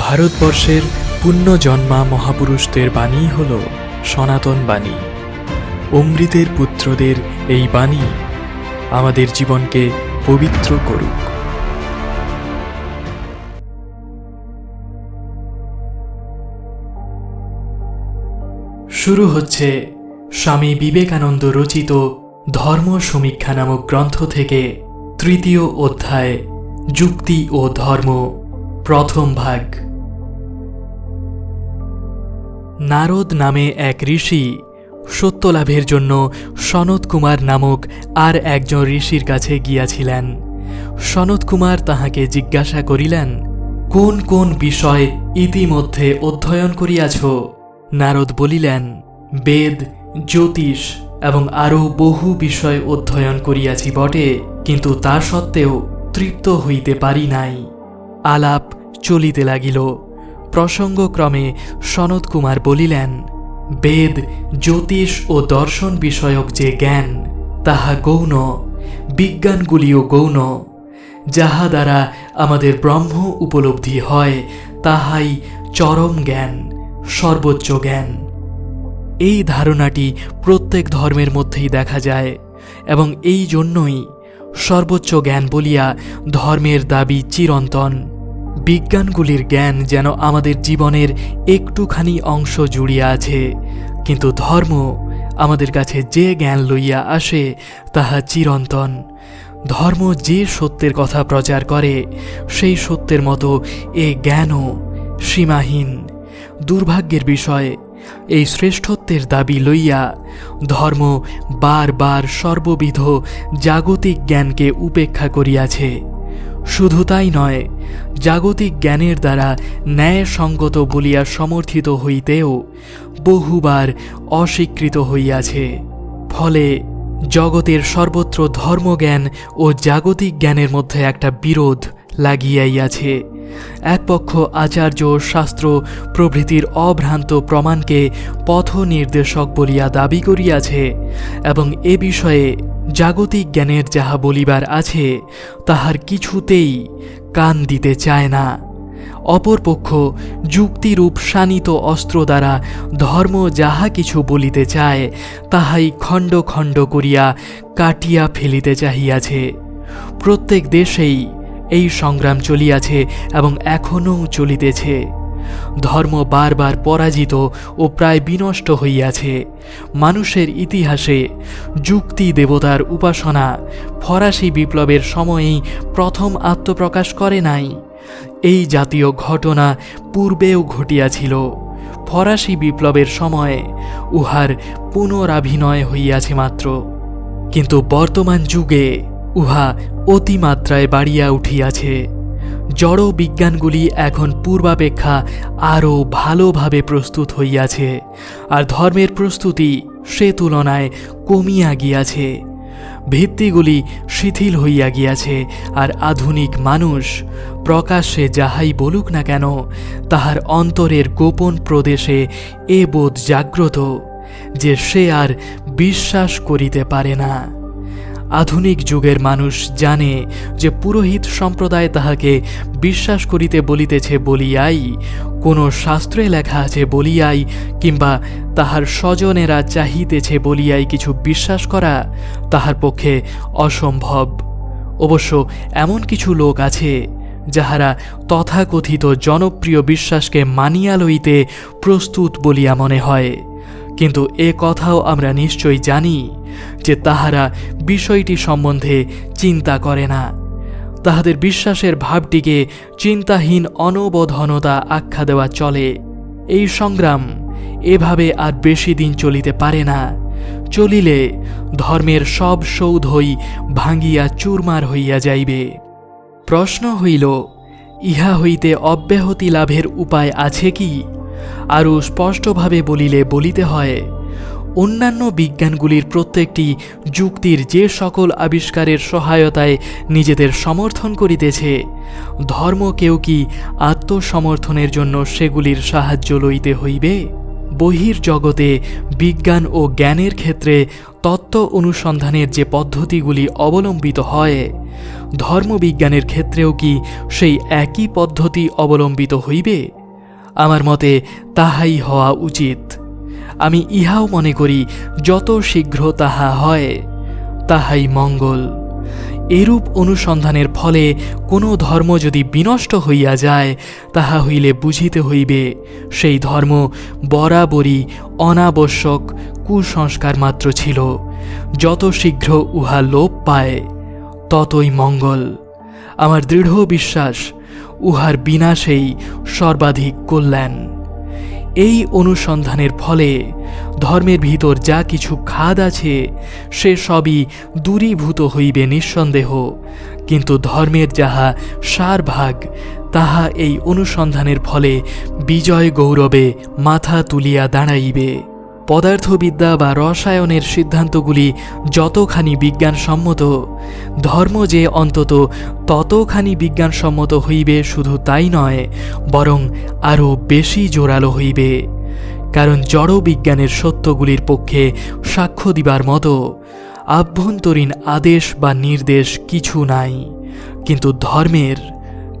ভারতবর্ষের পুণ্যজন্মা মহাপুরুষদের বাণী হল সনাতন বাণী। অমৃতের পুত্রদের এই বাণী আমাদের জীবনকে পবিত্র করুক। শুরু হচ্ছে স্বামী বিবেকানন্দ রচিত ধর্ম সমীক্ষা নামক গ্রন্থ থেকে তৃতীয় অধ্যায়, যুক্তি ও ধর্ম, প্রথম ভাগ। নারদ নামে এক ঋষি। সত্যলাভের জন্য সনত কুমার নামক আর একজন ঋষির কাছে গিয়াছিলেন। সনত কুমার তাহাকে জিজ্ঞাসা করিলেন, কোন কোন বিষয় ইতিমধ্যে অধ্যয়ন করিয়াছ? নারদ বলিলেন, বেদ, জ্যোতিষ এবং আরও বহু বিষয় অধ্যয়ন করিয়াছি বটে, কিন্তু তা সত্ত্বেও তৃপ্ত হইতে পারি নাই। আলাপ চলিতে লাগিল। প্রসঙ্গক্রমে সনত কুমার বলিলেন, বেদ, জ্যোতিষ ও দর্শন বিষয়ক যে জ্ঞান, তাহা গৌণ, বিজ্ঞানগুলিও গৌণ। যাহা দ্বারা আমাদের ব্রহ্ম উপলব্ধি হয়, তাহাই চরম জ্ঞান, সর্বোচ্চ জ্ঞান। এই ধারণাটি প্রত্যেক ধর্মের মধ্যেই দেখা যায় এবং এই জন্যই সর্বোচ্চ জ্ঞান বলিয়া ধর্মের দাবি চিরন্তন। বিজ্ঞানগুলির জ্ঞান যেন আমাদের জীবনের একটুখানি অংশ জুড়িয়া আছে। কিন্তু ধর্ম আমাদের কাছে যে জ্ঞান লইয়া আসে, তাহা চিরন্তন। ধর্ম যে সত্যের কথা প্রচার করে, সেই সত্যের মতো এ জ্ঞানও সীমাহীন। দুর্ভাগ্যের বিষয়, এই শ্রেষ্ঠত্বের দাবি লইয়া ধর্ম বারবার সর্ববিধ জাগতিক জ্ঞানকে উপেক্ষা করিয়াছে। শুধু তাই নয়, জাগতিক জ্ঞানের দ্বারা ন্যায়সঙ্গত বলিয়া সমর্থিত হইতেও বহুবার অস্বীকৃত হইয়াছে। ফলে জগতের সর্বত্র ধর্মজ্ঞান ও জাগতিক জ্ঞানের মধ্যে একটা বিরোধ লাগিয়াইয়াছে। এক পক্ষ আচার্য শাস্ত্র প্রভৃতির অভ্রান্ত প্রমাণকে পথ নির্দেশক বলিয়া দাবি করিয়াছে এবং এ বিষয়ে জাগতিক জ্ঞানের যাহা বলিবার আছে, তাহার কিছুতেই কান দিতে চায় না। অপরপক্ষ যুক্তিরূপ শানিত অস্ত্র দ্বারা ধর্ম যাহা কিছু বলিতে চায়, তাহাই খণ্ড খণ্ড করিয়া কাটিয়া ফেলিতে চাহিয়াছে। প্রত্যেক দেশেই এই সংগ্রাম চলিয়াছে এবং এখনও চলিতেছে। ধর্ম বারবার পরাজিত ও প্রায় বিনষ্ট হইয়াছে। মানুষের ইতিহাসে যুক্তি দেবতার উপাসনা ফরাসি বিপ্লবের সময়েই প্রথম আত্মপ্রকাশ করে নাই। এই জাতীয় ঘটনা পূর্বেও ঘটিয়াছিল। ফরাসি বিপ্লবের সময় উহার পুনরাভিনয় হইয়াছে মাত্র। কিন্তু বর্তমান যুগে উহা অতিমাত্রায় বাড়িয়া উঠিয়াছে। জড় বিজ্ঞানগুলি এখন পূর্বাপেক্ষা আরও ভালোভাবে প্রস্তুত হইয়াছে, আর ধর্মের প্রস্তুতি সে তুলনায় কমিয়া গিয়াছে। ভিত্তিগুলি শিথিল হইয়া গিয়াছে, আর আধুনিক মানুষ প্রকাশ্যে যাহাই বলুক না কেন, তাহার অন্তরের গোপন প্রদেশে এ বোধ জাগ্রত যে সে আর বিশ্বাস করিতে পারে না। আধুনিক যুগের মানুষ জানে যে পুরোহিত সম্প্রদায় তাহাকে বিশ্বাস করিতে বলিতেছে বলিয়াই, কোনো শাস্ত্রে লেখা আছে বলিয়াই কিংবা তাহার স্বজনেরা চাহিতেছে বলিয়াই কিছু বিশ্বাস করা তাহার পক্ষে অসম্ভব। অবশ্য এমন কিছু লোক আছে যাহারা তথাকথিত জনপ্রিয় বিশ্বাসকে মানিয়া লইতে প্রস্তুত বলিয়া মনে হয়। কিন্তু এ কথাও আমরা নিশ্চয়ই জানি যে তাহারা বিষয়টি সম্বন্ধে চিন্তা করে না। তাহাদের বিশ্বাসের ভাবটিকে চিন্তাহীন অনবধনতা আখ্যা দেওয়া চলে। এই সংগ্রাম এভাবে আর বেশি দিন চলিতে পারে না। চলিলে ধর্মের সব সৌধই ভাঙ্গিয়া চুরমার হইয়া যাইবে। প্রশ্ন হইল, ইহা হইতে অব্যাহতি লাভের উপায় আছে কি? আরও স্পষ্টভাবে বলিলে বলিতে হয়, অন্যান্য বিজ্ঞানগুলির প্রত্যেকটি যুক্তির যে সকল আবিষ্কারের সহায়তায় নিজেদের সমর্থন করিতেছে ধর্মকেও কি আত্মসমর্থনের জন্য সেগুলির সাহায্য লইতে হইবে? বহির্জগতে বিজ্ঞান ও জ্ঞানের ক্ষেত্রে তত্ত্ব অনুসন্ধানের যে পদ্ধতিগুলি অবলম্বিত হয়, ধর্মবিজ্ঞানের ক্ষেত্রেও কি সেই একই পদ্ধতি অবলম্বিত হইবে? আমার মতে তাহাই হওয়া উচিত। আমি ইহাও মনে করি, যত শীঘ্র তাহা হয়, তাহাই মঙ্গল। এরূপ অনুসন্ধানের ফলে কোনো ধর্ম যদি বিনষ্ট হইয়া যায়, তাহা হইলে বুঝিতে হইবে, সেই ধর্ম বরাবরই অনাবশ্যক কুসংস্কার মাত্র ছিল। যত শীঘ্র উহা লোপ পায়, ততই মঙ্গল। আমার দৃঢ় বিশ্বাস উহার বিনাশেই সর্বাধিক কল্যাণ। এই অনুসন্ধানের ফলে ধর্মের ভিতর যা কিছু খাদ আছে, সে সবই দূরীভূত হইবে নিঃসন্দেহ। কিন্তু ধর্মের যাহা সারভাগ, তাহা এই অনুসন্ধানের ফলে বিজয় গৌরবে মাথা তুলিয়া দাঁড়াইবে। পদার্থবিদ্যা বা রসায়নের সিদ্ধান্তগুলি যতখানি বিজ্ঞানসম্মত, ধর্ম যে অন্তত ততখানি বিজ্ঞানসম্মত হইবে শুধু তাই নয়, বরং আরও বেশি জোরালো হইবে। কারণ জড় বিজ্ঞানের সত্যগুলির পক্ষে সাক্ষ্য দিবার মতো আভ্যন্তরীণ আদেশ বা নির্দেশ কিছু নাই, কিন্তু ধর্মের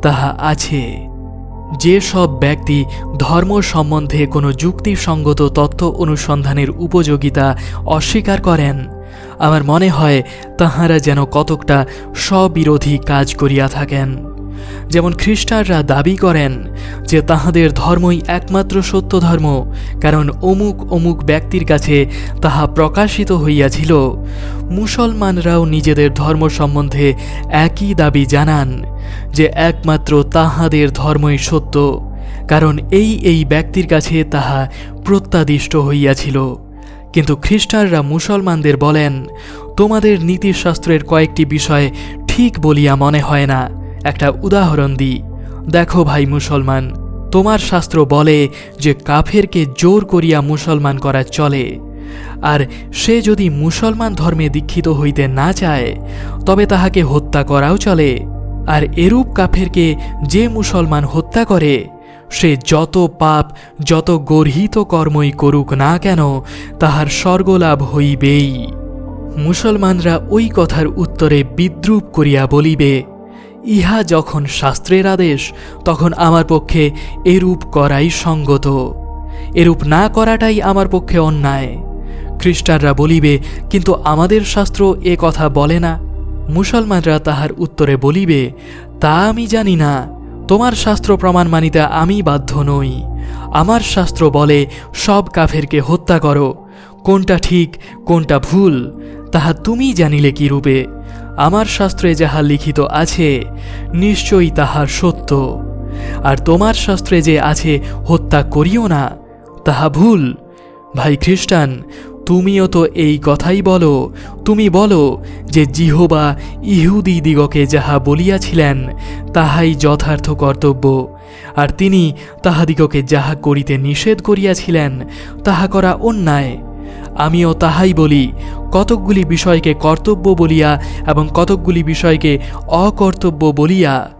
তাহা আছে। যে সব ব্যক্তি ধর্ম সম্বন্ধে কোনো যুক্তিসঙ্গত তত্ত্ব অনুসন্ধানের উপযোগিতা অস্বীকার করেন। আমার মনে হয় তাহারা যেন কতকটা স্ববিরোধী কাজ করিয়া থাকেন। যেমন খ্রিস্টানরা দাবি করেন যে তাহাদের ধর্মই একমাত্র সত্য ধর্ম, কারণ অমুক অমুক ব্যক্তির কাছে তাহা প্রকাশিত হইয়াছিল। মুসলমানরাও নিজেদের ধর্ম সম্বন্ধে একই দাবি জানান যে একমাত্র তাহাদের ধর্মই সত্য, কারণ এই এই ব্যক্তির কাছে তাহা প্রত্যাদিষ্ট হইয়াছিল। কিন্তু খ্রিস্টানরা মুসলমানদের বলেন, তোমাদের নীতিশাস্ত্রের কয়েকটি বিষয় ঠিক বলিয়া মনে হয় না। একটা উদাহরণ দিই। দেখো ভাই মুসলমান, তোমার শাস্ত্র বলে যে কাফেরকে জোর করিয়া মুসলমান করা চলে। আর সে যদি মুসলমান ধর্মে দীক্ষিত হইতে না চায়, তবে তাহাকে হত্যা করাও চলে। আর এরূপ কাফেরকে যে মুসলমান হত্যা করে, সে যত পাপ, যত গর্হিত কর্মই করুক না কেন, তাহার স্বর্গলাভ হইবেই। মুসলমানরা ওই কথার উত্তরে বিদ্রুপ করিয়া বলিবে ইহা যখন শাস্ত্রের আদেশ, তখন আমার পক্ষে এরূপ করাই সঙ্গত। এরূপ না করাটাই আমার পক্ষে অন্যায়। খ্রিস্টানরা বলিবে, কিন্তু আমাদের শাস্ত্র এ কথা বলে না। মুসলমানরা তাহার উত্তরে বলিবে, তা আমি জানি না। তোমার শাস্ত্র প্রমাণ মানিতে আমি বাধ্য নই। আমার শাস্ত্র বলে, সব কাফেরকে হত্যা করো। কোনটা ঠিক, কোনটা ভুল, তাহা তুমি জানিলে কি রূপে আমার শাস্ত্রে যাহা লিখিত আছে, নিশ্চয়ই তাহার সত্য। আর তোমার শাস্ত্রে যে আছে, হত্যা করিও না, তাহা ভুল। ভাই খ্রিস্টান, তুমিও তো এই কথাই বলো, তুমি বলো যে জিহবা ইহুদি দিগকে যাহা বলিয়াছিলেন, তাহাই যথার্থ কর্তব্য। আর তিনি তাহাদিগকে যাহা করিতে নিষেধ করিয়াছিলেন, তাহা করা অন্যায়। আমিও তাহাই বলি, কতকগুলি বিষয়কে কর্তব্য বলিয়া এবং কতকগুলি বিষয়কে অকর্তব্য বলিয়া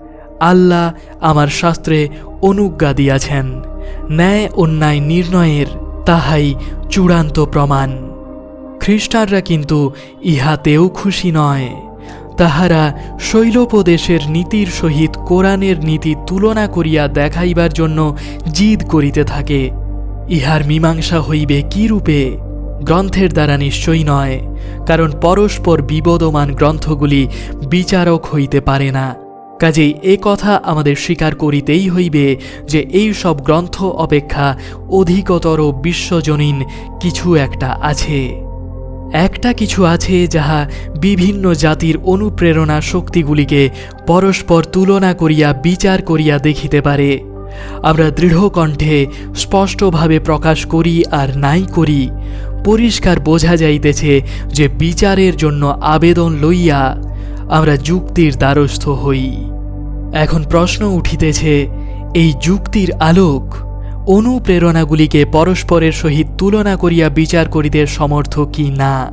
আল্লাহ আমার শাস্ত্রে অনুজ্ঞা দিয়াছেন। ন্যায় অন্যায় নির্ণয়ের তাহাই চূড়ান্ত প্রমাণ। খ্রিস্টানরা কিন্তু ইহাতেও খুশি নয়। তাহারা শৈলোপদেশের নীতির সহিত কোরআনের নীতি তুলনা করিয়া দেখাইবার জন্য জিদ করিতে থাকে। ইহার মীমাংসা হইবে কি রূপে? গ্রন্থের দ্বারা নিশ্চয়ই নয়, কারণ পরস্পর বিবদমান গ্রন্থগুলি বিচারক হইতে পারে না। কাজেই এ কথা আমাদের স্বীকার করিতেই হইবে যে এই সব গ্রন্থ অপেক্ষা অধিকতর বিশ্বজনীন কিছু একটা আছে। একটা কিছু আছে যাহা বিভিন্ন জাতির অনুপ্রেরণা শক্তিগুলিকে পরস্পর তুলনা করিয়া বিচার করিয়া দেখিতে পারে। আমরা দৃঢ় কণ্ঠে স্পষ্টভাবে প্রকাশ করি আর নাই করি। পরিষ্কার বোঝা যাইতেছে যে বিচারের জন্য আবেদন লইয়া আমরা যুক্তির দ্বারস্থ হই। এখন প্রশ্ন উঠিতেছে, এই যুক্তির আলোক অনুপ্রেরণাগুলিকে পরস্পরের সহিত তুলনা করিয়া বিচার করিতে সমর্থ কি না?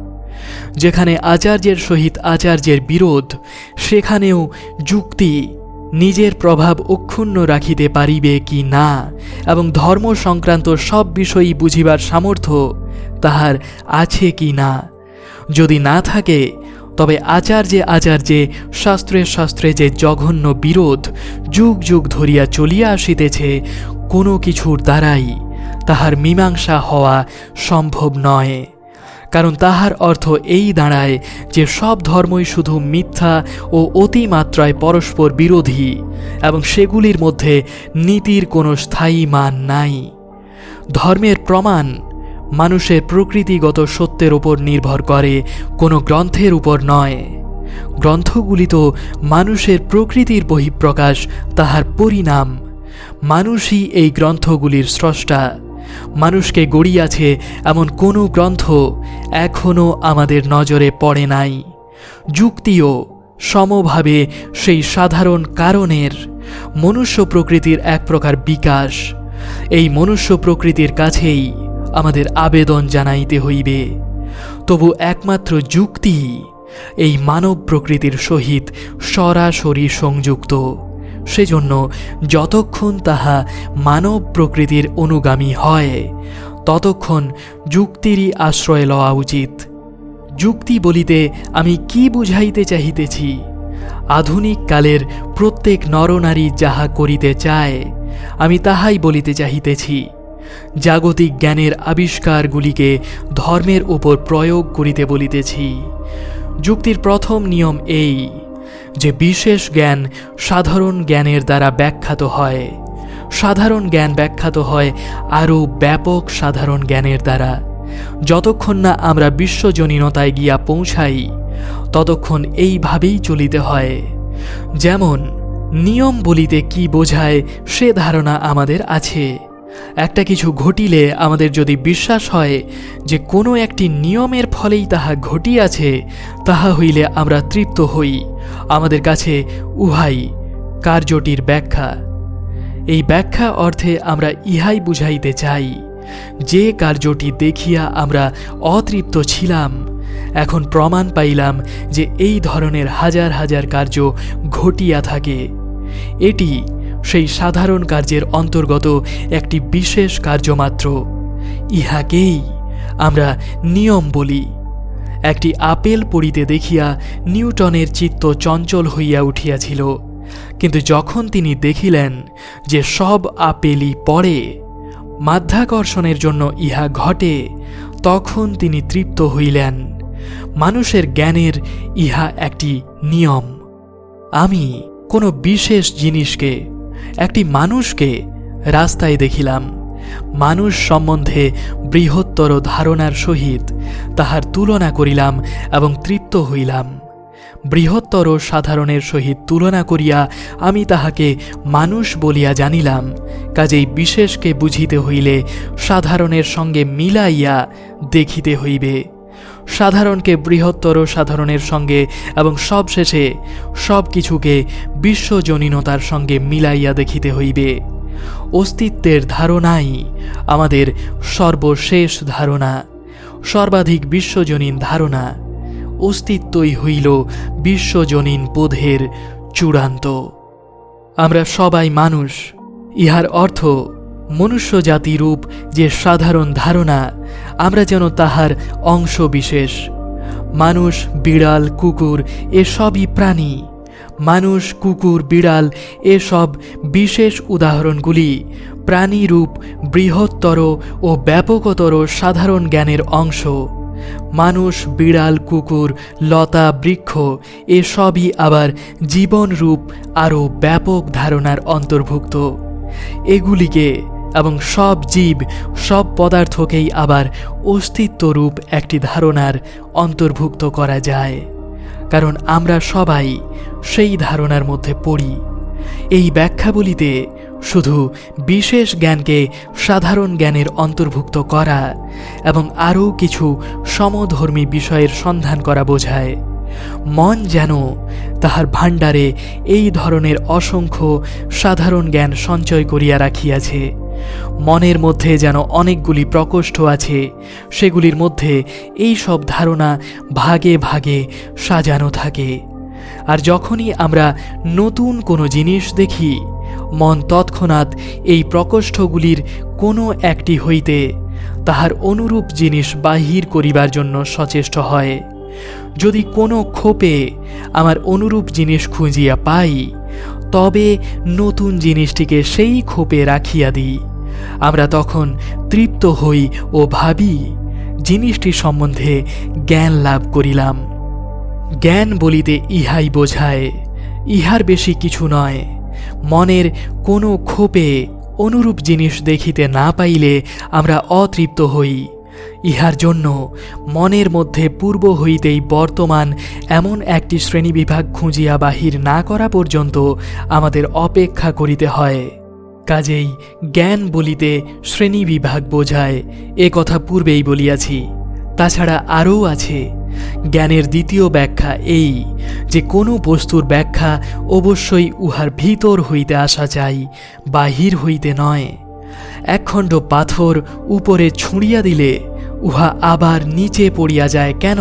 যেখানে আচার্যের সহিত আচার্যের বিরোধ, সেখানেও যুক্তি নিজের প্রভাব অক্ষুণ্ণ রাখিতে পারিবে কি না? এবং ধর্ম সংক্রান্ত সব বিষয়ই বুঝিবার সামর্থ্য তাহার আছে কি না? যদি না থাকে, তবে আচার্যে আচার্যে শাস্ত্রে শাস্ত্রে যে জঘন্য বিরোধ যুগ যুগ ধরিয়া চলিয়া আসিতেছে, কোনো কিছুর দ্বারাই তাহার মীমাংসা হওয়া সম্ভব নয়। কারণ তাহার অর্থ এই দাঁড়ায় যে সব ধর্মই শুধু মিথ্যা ও অতিমাত্রায় পরস্পর বিরোধী এবং সেগুলির মধ্যে নীতির কোনো স্থায়ী মান নাই। ধর্মের প্রমাণ মানুষের প্রকৃতিগত সত্যের উপর নির্ভর করে, কোনো গ্রন্থের উপর নয়। গ্রন্থগুলি তো মানুষের প্রকৃতির বহিঃপ্রকাশ, তাহার পরিণাম। মানুষই এই গ্রন্থগুলির স্রষ্টা। মানুষকে গড়িয়াছে এমন কোনো গ্রন্থ এখনও আমাদের নজরে পড়ে নাই। যুক্তিও সমভাবে সেই সাধারণ কারণের। মনুষ্য প্রকৃতির এক প্রকার বিকাশ। এই মনুষ্য প্রকৃতির কাছেই আমাদের আবেদন জানাইতে হইবে। তবু একমাত্র যুক্তি এই মানব প্রকৃতির সহিত সরাসরি সংযুক্ত। সেজন্য যতক্ষণ তাহা মানব প্রকৃতির অনুগামী হয়, ততক্ষণ যুক্তিরই আশ্রয় লওয়া উচিত। যুক্তি বলিতে আমি কি বুঝাইতে চাহিতেছি? আধুনিক কালের প্রত্যেক নরনারী যাহা করিতে চায়, আমি তাহাই বলিতে চাহিতেছি। জাগতিক জ্ঞানের আবিষ্কারগুলিকে ধর্মের উপর প্রয়োগ করিতে বলিতেছি। যুক্তির প্রথম নিয়ম এই যে বিশেষ জ্ঞান সাধারণ জ্ঞানের দ্বারা ব্যাখ্যাত হয়। সাধারণ জ্ঞান ব্যাখ্যাত হয় আরও ব্যাপক সাধারণ জ্ঞানের দ্বারা। যতক্ষণ না আমরা বিশ্বজনীনতায় গিয়া পৌঁছাই, ততক্ষণ এইভাবেই চলিতে হয়। যেমন, নিয়ম বলিতে কি বোঝায় সে ধারণা আমাদের আছে। একটা কিছু ঘটিলে আমাদের যদি বিশ্বাস হয় যে কোনো একটি নিয়মের ফলেই তাহা ঘটিয়াছে, তাহা হইলে আমরা তৃপ্ত হই। আমাদের কাছে উহাই কার্যটির ব্যাখ্যা। এই ব্যাখ্যা অর্থে আমরা ইহাই বুঝাইতে চাই, যে কার্যটি দেখিয়া আমরা অতৃপ্ত ছিলাম, এখন প্রমাণ পাইলাম যে এই ধরনের হাজার হাজার কার্য ঘটিয়া থাকে। এটি সেই সাধারণ কার্যের অন্তর্গত একটি বিশেষ কার্যমাত্র। ইহাকেই আমরা নিয়ম বলি। একটি আপেল পড়িতে দেখিয়া নিউটনের চিত্ত চঞ্চল হইয়া উঠিয়াছিল। কিন্তু যখন তিনি দেখিলেন যে সব আপেলই পড়ে, মাধ্যাকর্ষণের জন্য ইহা ঘটে, তখন তিনি তৃপ্ত হইলেন। মানুষের জ্ঞানের ইহা একটি নিয়ম। আমি কোনো বিশেষ জিনিসকে একটি মানুষকে রাস্তায় দেখিলাম। মানুষ সম্বন্ধে বৃহত্তর ধারণার সহিত তাহার তুলনা করিলাম এবং তৃপ্ত হইলাম। বৃহত্তর সাধারণের সহিত তুলনা করিয়া আমি তাহাকে মানুষ বলিয়া জানিলাম, কাজেই বিশেষকে বুঝিতে হইলে সাধারণের সঙ্গে মিলাইয়া দেখিতে হইবে। সাধারণকে বৃহত্তর সাধারণের সঙ্গে এবং সবশেষে সব কিছুকে বিশ্বজনীনতার সঙ্গে মিলাইয়া দেখিতে হইবে। অস্তিত্বের ধারণাই আমাদের সর্বশেষ ধারণা, সর্বাধিক বিশ্বজনীন ধারণা। অস্তিত্বই হইল বিশ্বজনীন বোধের চূড়ান্ত। আমরা সবাই মানুষ, ইহার অর্থ মনুষ্য জাতিরূপ যে সাধারণ ধারণা আমরা যেন তাহার অংশ বিশেষ মানুষ, বিড়াল, কুকুর, এসবই প্রাণী। মানুষ, কুকুর, বিড়াল, এসব বিশেষ উদাহরণগুলি প্রাণীরূপ, বৃহত্তর ও ব্যাপকতর সাধারণ জ্ঞানের অংশ। মানুষ, বিড়াল, কুকুর, লতা, বৃক্ষ, এসবই আবার জীবনরূপ আরও ব্যাপক ধারণার অন্তর্ভুক্ত। এগুলিকে এবং সব জীব, সব পদার্থকেই আবার অস্তিত্বরূপ একটি ধারণার অন্তর্ভুক্ত করা যায়। কারণ আমরা সবাই সেই ধারণার মধ্যে পড়ি। এই ব্যাখ্যাবলিতে শুধু বিশেষ জ্ঞানকে সাধারণ জ্ঞানের অন্তর্ভুক্ত করা এবং আরও কিছু সমধর্মী বিষয়ের সন্ধান করা বোঝায়। মন যেন তাহার ভাণ্ডারে এই ধরনের অসংখ্য সাধারণ জ্ঞান সঞ্চয় করিয়া রাখিয়াছে। মনের মধ্যে যেন অনেকগুলি প্রকোষ্ঠ আছে, সেগুলির মধ্যে এই সব ধারণা ভাগে ভাগে সাজানো থাকে। আর যখনই আমরা নতুন কোনো জিনিস দেখি, মন তৎক্ষণাৎ এই প্রকোষ্ঠগুলির কোনো একটি হইতে তাহার অনুরূপ জিনিস বাহির করিবার জন্য সচেষ্ট হয়। যদি কোনো ক্ষোপে আমার অনুরূপ জিনিস খুঁজিয়া পাই তবে নতুন জিনিসটিকে সেই ক্ষোপে রাখিয়া দিই। আমরা তখন তৃপ্ত হই ও ভাবি জিনিসটি সম্বন্ধে জ্ঞান লাভ করিলাম। জ্ঞান বলিতে ইহাই বোঝায়, ইহার বেশি কিছু নয়। মনের কোনো ক্ষোপে অনুরূপ জিনিস দেখিতে না পাইলে আমরা অতৃপ্ত হই। ইহার জন্য মনের মধ্যে পূর্ব হইতেই বর্তমান এমন একটি শ্রেণীবিভাগ খুঁজিয়া বাহির না করা পর্যন্ত আমাদের অপেক্ষা করিতে হয়। কাজেই জ্ঞান বলিতে শ্রেণীবিভাগ বোঝায়, এ কথা পূর্বেই বলিয়াছি। তাছাড়া আরও আছে, জ্ঞানের দ্বিতীয় ব্যাখ্যা এই, যে কোনো বস্তুর ব্যাখ্যা অবশ্যই উহার ভিতর হইতে আসা চাই, বাহির হইতে নয়। একখণ্ড পাথর উপরে ছুঁড়িয়া দিলে, উহা আবার নিচে পড়িয়া যায় কেন?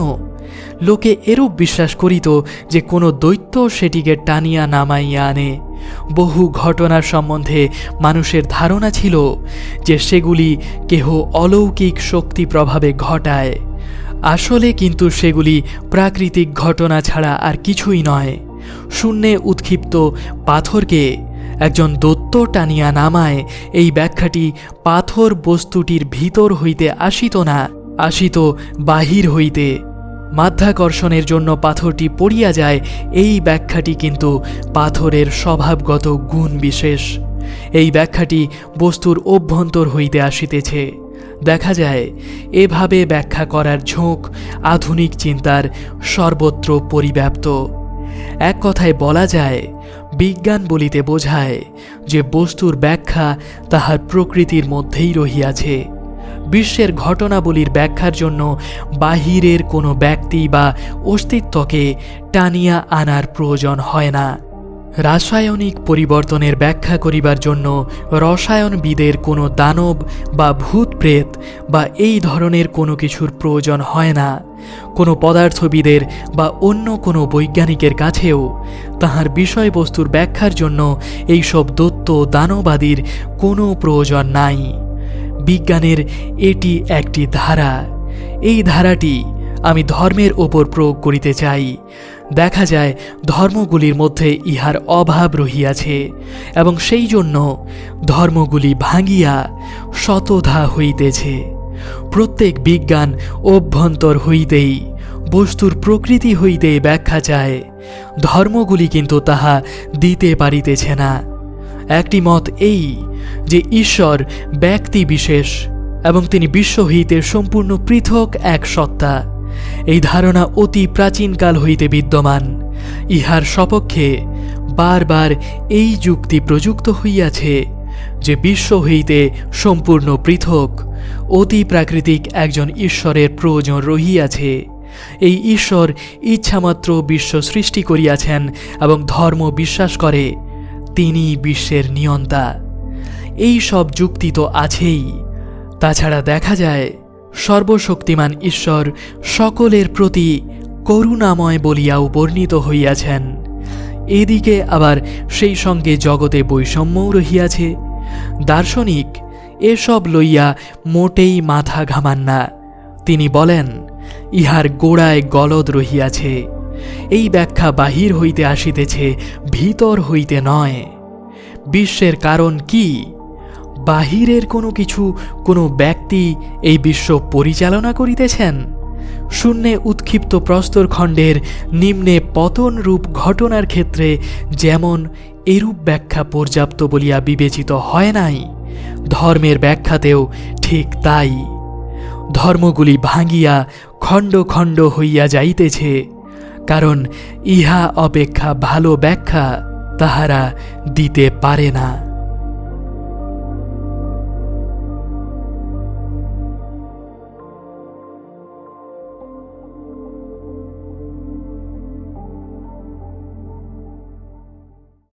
লোকে এরূপ বিশ্বাস করিত যে কোনো দৈত্য সেটিকে টানিয়া নামাইয়া আনে। বহু ঘটনার সম্বন্ধে মানুষের ধারণা ছিল যে সেগুলি কেহ অলৌকিক শক্তি প্রভাবে ঘটায়। আসলে কিন্তু সেগুলি প্রাকৃতিক ঘটনা ছাড়া আর কিছুই নয়। শূন্যে উৎক্ষিপ্ত পাথরকে একজন দত্ত টানিয়া নামায়। এই ব্যাখ্যাটি পাথর বস্তুটির ভিতর হইতে আসিত না, আসিত বাহির হইতে। মাধ্যাকর্ষণের জন্য পাথরটি পড়িয়া যায়, এই ব্যাখ্যাটি কিন্তু পাথরের স্বভাবগত গুণ বিশেষ। এই ব্যাখ্যাটি বস্তুর অভ্যন্তর হইতে আসিতেছে। দেখা যায়, এভাবে ব্যাখ্যা করার ঝোঁক আধুনিক চিন্তার সর্বত্র পরিব্যাপ্ত। এক কথায় বলা যায় বিজ্ঞান বলিতে বোঝায় যে বস্তুর ব্যাখ্যা তাহার প্রকৃতির মধ্যেই রহিয়াছে। বিশ্বের ঘটনাবলীর ব্যাখ্যার জন্য বাহিরের কোনো ব্যক্তি বা অস্তিত্বকে টানিয়া আনার প্রয়োজন হয় না। রাসায়নিক পরিবর্তনের ব্যাখ্যা করিবার জন্য রসায়নবিদের কোনো দানব বা ভূত প্রেত বা এই ধরনের কোনো কিছুর প্রয়োজন হয় না। কোনো পদার্থবিদের বা অন্য কোনো বৈজ্ঞানিকের কাছেও তাহার বিষয়বস্তুর ব্যাখ্যার জন্য এইসব দত্ত দানবাদীর কোনো প্রয়োজন নাই। বিজ্ঞানের এটি একটি ধারা। এই ধারাটি আমি ধর্মের ওপর প্রয়োগ করিতে চাই। দেখা যায়, ধর্মগুলির মধ্যে ইহার অভাব রহিয়াছে এবং সেই জন্য ধর্মগুলি ভাঙিয়া শতধা হইতেছে। প্রত্যেক বিজ্ঞান অভ্যন্তর হইতেই, বস্তুর প্রকৃতি হইতে ব্যাখ্যা চায়। ধর্মগুলি কিন্তু তাহা দিতে পারিতেছে না। একটি মত এই যে ঈশ্বর ব্যক্তি বিশেষ এবং তিনি বিশ্ব হইতে সম্পূর্ণ পৃথক এক সত্তা। এই ধারণা অতি প্রাচীনকাল হইতে বিদ্যমান। ইহার সপক্ষে বারবার এই যুক্তি প্রযুক্ত হইয়াছে যে বিশ্ব হইতে সম্পূর্ণ পৃথক অতি প্রাকৃতিক একজন ঈশ্বরের প্রয়োজন রহিয়াছে। এই ঈশ্বর ইচ্ছামাত্র বিশ্ব সৃষ্টি করিয়াছেন এবং ধর্ম বিশ্বাস করে, তিনি বিশ্বের নিয়ন্তা। এই সব যুক্তি তো আছেই। তাছাড়া দেখা যায়, সর্বশক্তিমান ঈশ্বর সকলের প্রতি করুণাময় বলিয়াও বর্ণিত হইয়াছেন। এদিকে আবার সেই সঙ্গে জগতে বৈষম্যও রহিয়াছে। দার্শনিক এসব লইয়া মোটেই মাথা ঘামান না। তিনি বলেন, ইহার গোড়ায় গলদ রহিয়াছে, এই ব্যাখ্যা বাহির হইতে আসিতেছে, ভিতর হইতে নয়। বিশ্বের কারণ কি? বাহিরের কোনো কিছু কোনো ব্যক্তি এই বিশ্ব পরিচালনা করিতেছেন? শূন্যে উৎক্ষিপ্ত প্রস্তরখণ্ডের নিম্নে পতনরূপ ঘটনার ক্ষেত্রে যেমন এরূপ ব্যাখ্যা পর্যাপ্ত বলিয়া বিবেচিত হয় নাই ধর্মের ব্যাখ্যাতেও ঠিক তাই। ধর্মগুলি ভাঙ্গিয়া খণ্ড খণ্ড হইয়া যাইতেছে, কারণ ইহা অপেক্ষা ভালো ব্যাখ্যা তাহারা দিতে পারে না।